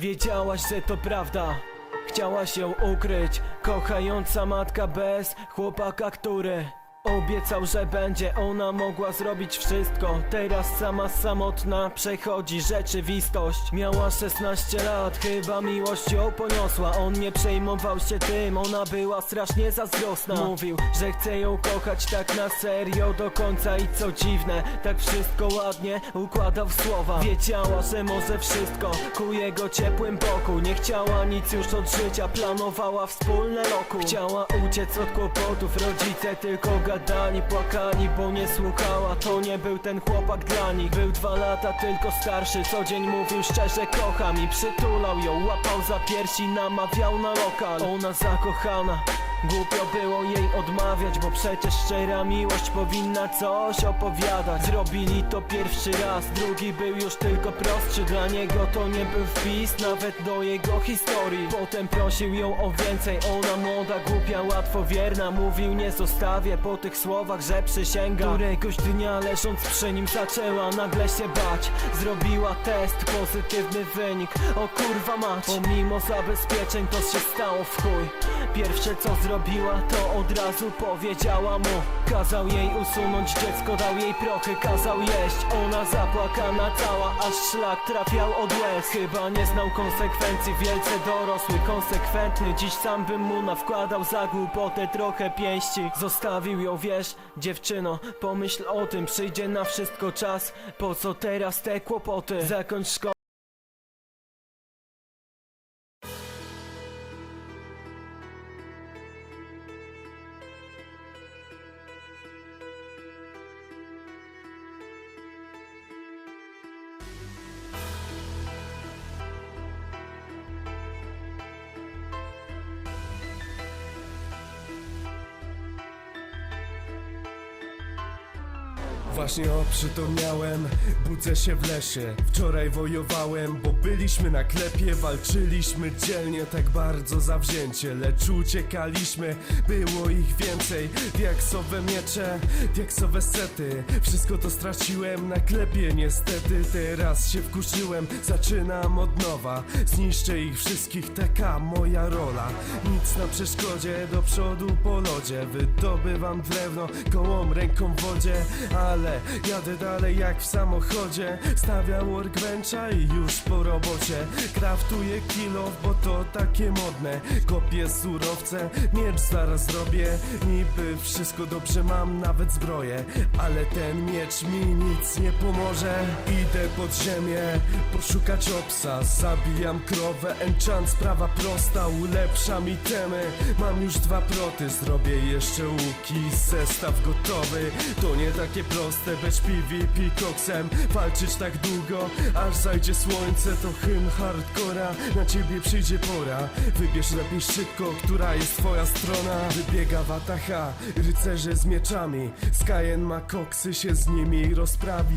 Wiedziałaś, że to prawda. Chciałaś ją ukryć. Kochająca matka bez chłopaka, który Obiecał, że będzie ona mogła zrobić wszystko. Teraz sama samotna przechodzi rzeczywistość. Miała 16 lat, chyba miłość ją poniosła. On nie przejmował się tym, ona była strasznie zazdrosna. Mówił, że chce ją kochać tak na serio do końca I co dziwne, tak wszystko ładnie układał w słowa. Wiedziała, że może wszystko ku jego ciepłym boku. Nie chciała nic już od życia, planowała wspólne roku Chciała uciec od kłopotów, rodzice tylko gadani, płakani Bo nie słuchała, to nie był ten chłopak dla nich. Był dwa lata tylko starszy, co dzień mówił szczerze kocham I przytulał ją, łapał za piersi, namawiał na lokal. Ona zakochana Głupio było jej odmawiać, bo przecież szczera miłość powinna coś opowiadać. Zrobili to pierwszy raz, drugi był już tylko prostszy. Dla niego to nie był wpis nawet do jego historii. Potem prosił ją o więcej, ona młoda, głupia, łatwowierna Mówił nie zostawię po tych słowach, że przysięga. Któregoś dnia leżąc przy nim zaczęła nagle się bać. Zrobiła test, pozytywny wynik, o kurwa mać. Pomimo zabezpieczeń to się stało w chuj. Pierwsze co zrobiła to od razu powiedziała mu. Kazał jej usunąć dziecko, dał jej prochy, kazał jeść. Ona zapłakana cała, aż szlak trafiał od łez. Chyba nie znał konsekwencji, wielce dorosły, konsekwentny. Dziś sam bym mu nawkładał za głupotę trochę pięści. Zostawił ją, wiesz, dziewczyno, pomyśl o tym. Przyjdzie na wszystko czas, po co teraz te kłopoty? Zakończ szkołę Właśnie oprzytomniałem, budzę się w lesie. Wczoraj wojowałem, bo byliśmy na klepie Walczyliśmy dzielnie, tak bardzo zawzięcie Lecz uciekaliśmy, było ich więcej Diaksowe miecze, diaksowe sety. Wszystko to straciłem na klepie niestety Teraz się wkurzyłem, zaczynam od nowa Zniszczę ich wszystkich, taka moja rola. Nic na przeszkodzie, do przodu po lodzie. Wydobywam drewno, kołom ręką w wodzie Ale jadę dalej jak w samochodzie. Stawiam workbencha i już po robocie. Kraftuję kilo, bo to takie modne. Kopię surowce, miecz zaraz zrobię. Niby wszystko dobrze mam, nawet zbroję. Ale ten miecz mi nic nie pomoże. Idę pod ziemię, poszukać obsa. Zabijam krowę, enchant sprawa prosta. Ulepszam itemy, mam już dwa proty Zrobię jeszcze łuki, zestaw gotowy To nie takie proste, być PvP koksem. Walczyć tak długo, aż zajdzie słońce To hymn hardcora, na ciebie przyjdzie pora. Wybierz lepiej szybko, która jest twoja strona. Wybiega Wataha, rycerze z mieczami. Skyen ma koksy, się z nimi rozprawi